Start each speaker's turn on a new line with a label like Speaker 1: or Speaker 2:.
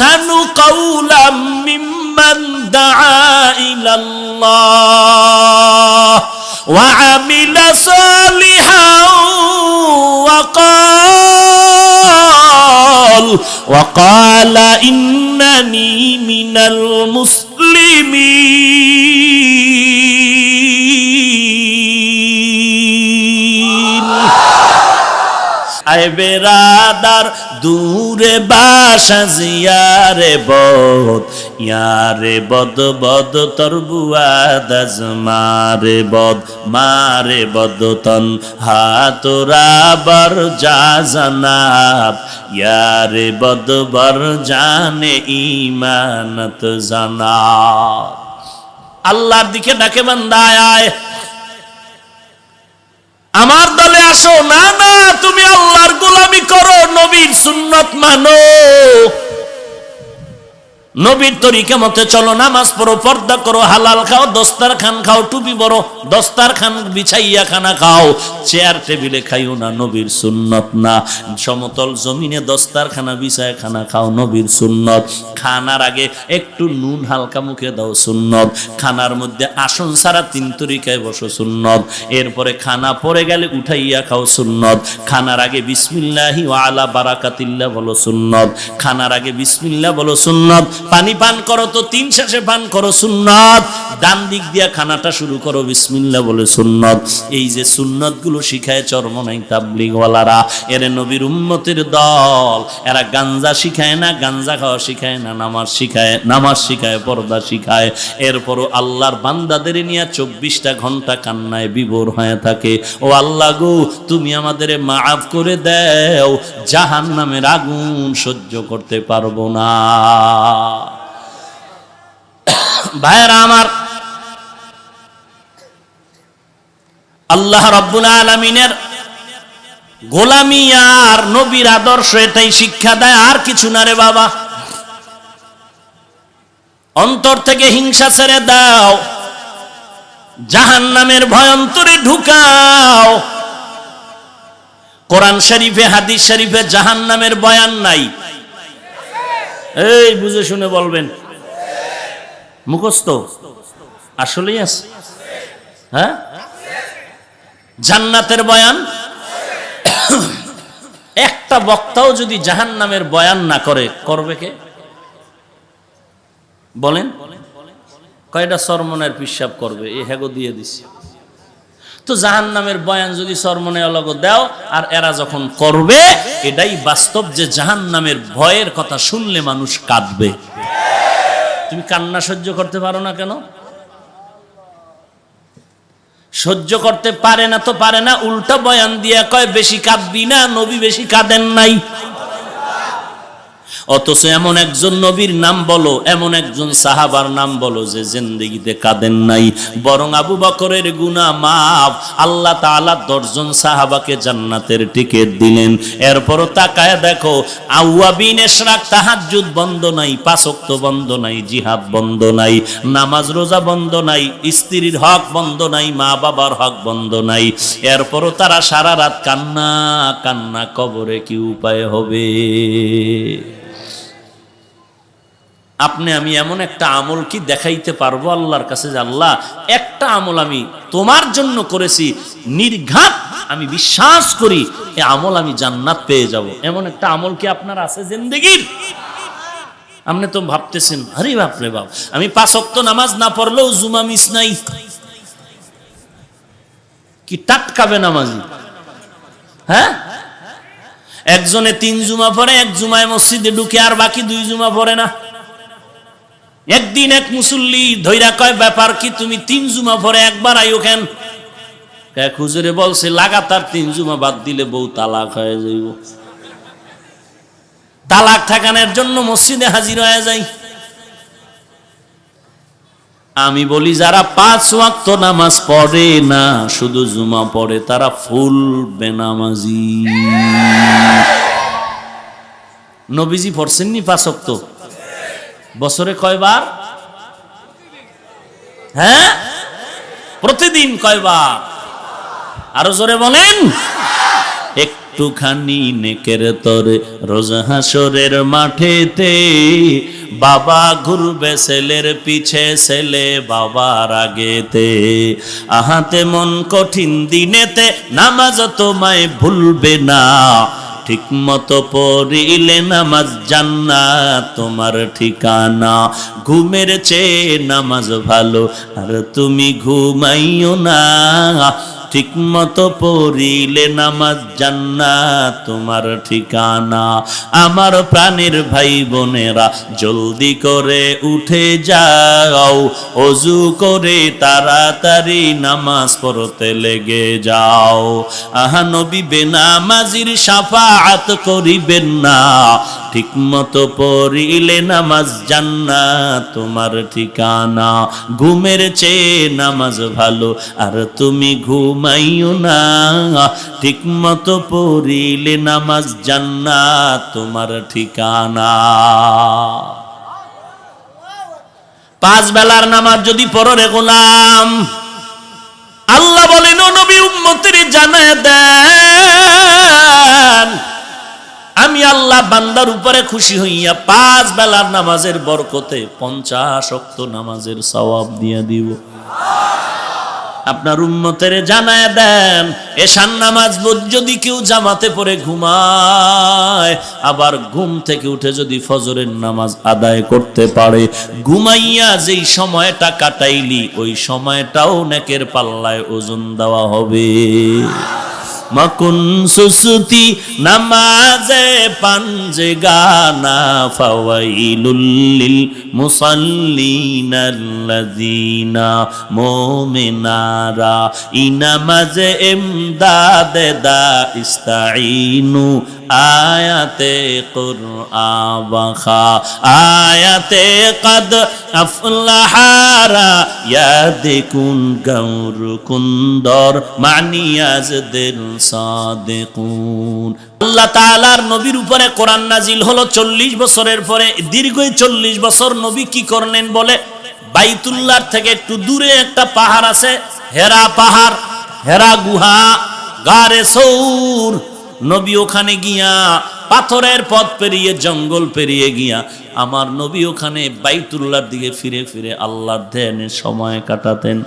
Speaker 1: أحسن قولا ممن دعا إلى الله وعمل صالحا وقال وقال إنني من المسلمين আয় দূরে বাসা জিয়ারে বদ ইয়ারে বদ বদ তরবুয়াদাজ মারে বদ মারে বদ তন হাতরা বর যা জানাব ইয়ারে বদ বর জানে ইমানত জানাব। আল্লাহর দিকে ডাকে বান্দায় আয় আমার দলে আসো। না না তুমি আল্লাহর গোলামি করো নবীর সুন্নত মানো। নবীর তরিকা মতে চলো, নামাজ পড়ো, পর্দা করো, হালাল খাও দস্তার খান খাও, টুপি বড় দস্তার খান বিছাইয়া খানা খাও। চেয়ার টেবিলে খাইও না, নবীর সুন্নত না। সমতল জমিনে দস্তার খানা বিছায় খানা খাও, নবীর সুন্নত। খানার আগে একটু নুন হালকা মুখে দাও, সুন্নত। খানার মধ্যে আসন সারা তিন তরিকায় বসো, সুন্নত। এরপরে খানা পরে গেলে উঠাইয়া খাও, সুন্নত। খানার আগে বিসমিল্লাহি আলা বারাকাতিল্লাহ বলো, সুন্নত। খানার আগে বিসমিল্লাহ বলো, সুন্নত। পানি পান করো তো, তিন শেষে পান করো, সুন্নত। ডান দিক দিয়া খানাটা শুরু করো, বিসমিল্লাহ বলে সুন্নত। এই যে সুন্নতগুলো শিখায় চরমনাই তাবলিগওয়ালারা। এরে নবীর উম্মতের দল। এরা গাঞ্জা শিখায় না, গাঞ্জা খাওয়া শিখায় না, নামাজ শিখায় নামাজ শিখায়, পর্দা শিখায়। এরপরও আল্লাহর বান্দাদের নিয়ে চব্বিশটা ঘণ্টা কান্নায় বিভোর হয়ে থাকে। ও আল্লাহ গো, তুমি আমাদের মাফ করে দেও জাহান নামের আগুন সহ্য করতে পারব না। ভাইয়েরা আমার, আল্লাহ রব্বুল আলমিনের গোলামি আর নবীর আদর্শ এটাই শিক্ষা দেয়, আর কিছু না রে বাবা। অন্তর থেকে হিংসা ছেড়ে দাও জাহান নামের ভয়ন্তরে ঢুকাও। কোরআন শরীফে, হাদিস শরীফে জাহান নামের বয়ান নাই। এই, বুঝে শুনে বলবেন। মুখস্থ? আসলেই আছে। হ্যাঁ? জান্নাতের বয়ান? একটা বক্তাও যদি জাহান নামের বয়ান না করে, করবে কে? বলেন। কয়টা সরমনের পিসাব করবে? এ হ্যাগো দিয়ে দিছি। তো জাহান নামের বয়ান যদি সরমনে অলগ দাও, আর এরা যখন করবে, এটাই বাস্তব যে জাহান নামের ভয়ের কথা শুনলে মানুষ কাঁদবে। তুমি কান্না সহ্য করতে পারো না কেন? সহ্য করতে পারে না তো পারে না, উল্টা বয়ান দিয়া কয়, বেশি কাঁদবি না, নবী বেশি কাঁদেন নাই। অথচ এমন একজন নবীর নাম বলো, এমন একজন সাহাবার নাম বলো যে জিন্দেগিতে কাঁদেন নাই। বরং আবু বকরের গুনা মাফ। আল্লাহ তাআলা দশজন সাহাবাকে জান্নাতের টিকিট দিলেন। এরপরও তাকায় দেখো, আউয়াবিন এশরাক তাহাজ্জুদ বন্ধ নাই, পাঁচক্ত বন্ধ নাই, জিহাদ বন্ধ নাই, নামাজ রোজা বন্ধ নাই, স্ত্রীর হক বন্ধ নাই, মা বাবার হক বন্ধ নাই। এরপরও তারা সারা রাত কান্না কান্না কবরে কি উপায় হবে? আপনি আমি এমন একটা আমল কি দেখাইতে পারব আল্লাহর কাছে যে আল্লাহ, একটা আমল আমি তোমার জন্য করেছি, নির্ঘাত আমি বিশ্বাস করি, এ আমল আমি জান্নাত পেয়ে যাব। এমন একটা আমল কি আপনার আছে জিন্দগির? আপনি তো ভাবতেছেন, আরে বাপরে বাপ, আমি পাঁচ অক্ত নামাজ না পড়লেও জুমা মিস নাই। কি টাটকাবে নামাজি হ্যাঁ? একজনে তিন জুমা পড়ে, এক জুমায় মসজিদে ঢুকে আর বাকি দুই জুমা পড়ে না। একদিন এক মুসল্লি ধৈরা কয়, ব্যাপার কি, তুমি তিন জুমা পরে একবার আইও কেন? এক হুজুরে বলছে, লাগাতার তিন জুমা বাদ দিলে বউ তালাক হয়ে যাইব। তালাক ঠেকানোর জন্য মসজিদে হাজির হয়ে যাই। আমি বলি, যারা পাঁচ ওয়াক্ত নামাজ পড়ে না, শুধু জুমা পড়ে, তারা ফুল বেনামাজি। নবীজি পড়ছেননি পাঁচ ওয়াক্ত? বছরে কয়বার? হ্যাঁ? প্রতিদিন কয়বার? আরও জোরে বলেন। একটুখানি নেকের তরে রোজ হাসরের মাঠেতে বাবা ঘুরবে ছেলের পিছে, ছেলে বাবার আগেতে। আহাতে মন কঠিন দিনেতে নামাজ তোমায় ভুলবে না। ঠিক মতো পড়িলে নামাজ জান্না তোমার ঠিকানা। ঘুমের চেয়ে নামাজ ভালো, আর তুমি ঘুমাইও না। ঠিক মতো পড়িলে নামাজ জান্নাত, তোমার ঠিকানা। আমার প্রাণের ভাই বোনেরা জলদি করে উঠে যাও, অজু করে তাড়াতাড়ি নামাজ পড়তে লেগে যাও। আহা নবী, বেনামাজির সাফাত করিবেন না। ঠিক মতো পড়িলে নামাজ জান্নাত, তোমার ঠিকানা। ঘুমের চেয়ে নামাজ ভালো, আর তুমি ঘুমাইও না। ঠিক মতো পড়িলে নামাজ জান্নাত তোমার ঠিকানা। পাঁচ বেলার নামাজ যদি পড়ো রে গোলাম। আল্লাহ বলেন নবী, উম্মতের জানায় দেন। আমি আল্লাহ বান্দার উপরে খুশি হইয়া পাঁচ বেলার নামাজের বরকতে পঞ্চাশ অক্ত নামাজের সওয়াব দিয়ে দিব। আপনার উম্মতের জানায় দেন এশান নামাজ যদি কেউ জামাতে পরে ঘুমায়, আবার ঘুম থেকে উঠে যদি ফজরের নামাজ আদায় করতে পারে, ঘুমাইয়া যেই সময়টা কাটাইলি, ওই সময়টাও নেকের পাল্লায় ওজন দেওয়া হবে। মকুন সুসুতি নামাজে পাঞ্জে গানা ফাওয়াইলুল মুসাল্লিনাল্লাযিনা মুমিনারা। ইনামাজে ইমদাদে দা ইস্তাইনু আয়াতে কুরআন বাখা আয়াতে কদ আফলাহারা, ইয়াদিকুন গৌর কুন্দর মানিয়াজ দিল সাদিকুন। আল্লাহ তাআলার নবীর উপরে কোরআন নাজিল হলো চল্লিশ বছরের পরে, দীর্ঘ চল্লিশ বছর নবী কি করলেন বলে? বাইতুল্লার থেকে একটু দূরে একটা পাহাড় আছে, হেরা পাহাড়, হেরা গুহা, গারে সৌর। নবী ওখানে গিয়া পাথরের পথ পেরিয়ে, জঙ্গল পেরিয়ে গিয়া আমার নবী ওখানে বাইতুল্লার দিকে ফিরে ফিরে আল্লাহর ধ্যানে সময় কাটাতেন।